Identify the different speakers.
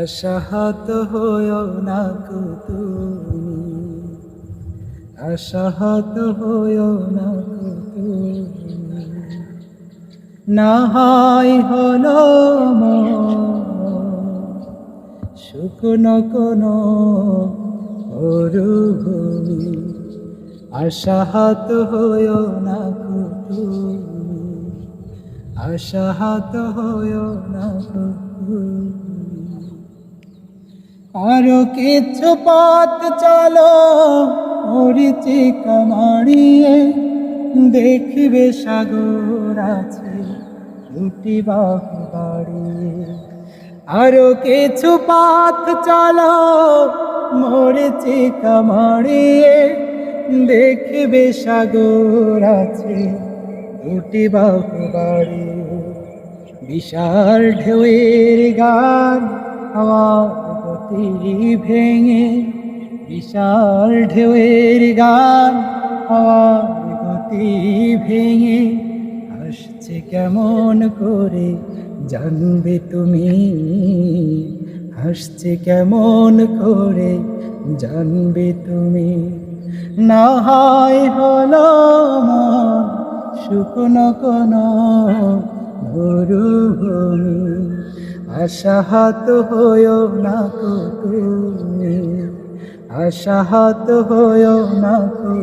Speaker 1: আশাহত হয়েও না কো তুমি। আশাহত না কো তুমি। না হয় হলো শুকনো কোনো মরুভূমি। আশাহত হয়েও না কো তুমি। আশাহত না আরও কিছু পথ চলো মরিচিকা মারিয়ে দেখবে সাগর আছে দুটি বাহু বাড়িয়ে। আরও কিছু পথ চলো মরিচিকা মারিয়ে দেখবে সাগর আছে দুটি বাহু বাড়িয়ে। বিশাল ঢেউয়ের গান আমার ভেঙে বিশাল ঢেউয়ের গান আমার গতি ভেঙে আসছে কেমন করে জানবে তুমি? হাসছে কেমন করে জানবে তুমি? না হয় হলো শুকনো কোনো মরুভূমি আশাহাত হয়েও না কো তুমি আশাহাত হয়েও না কো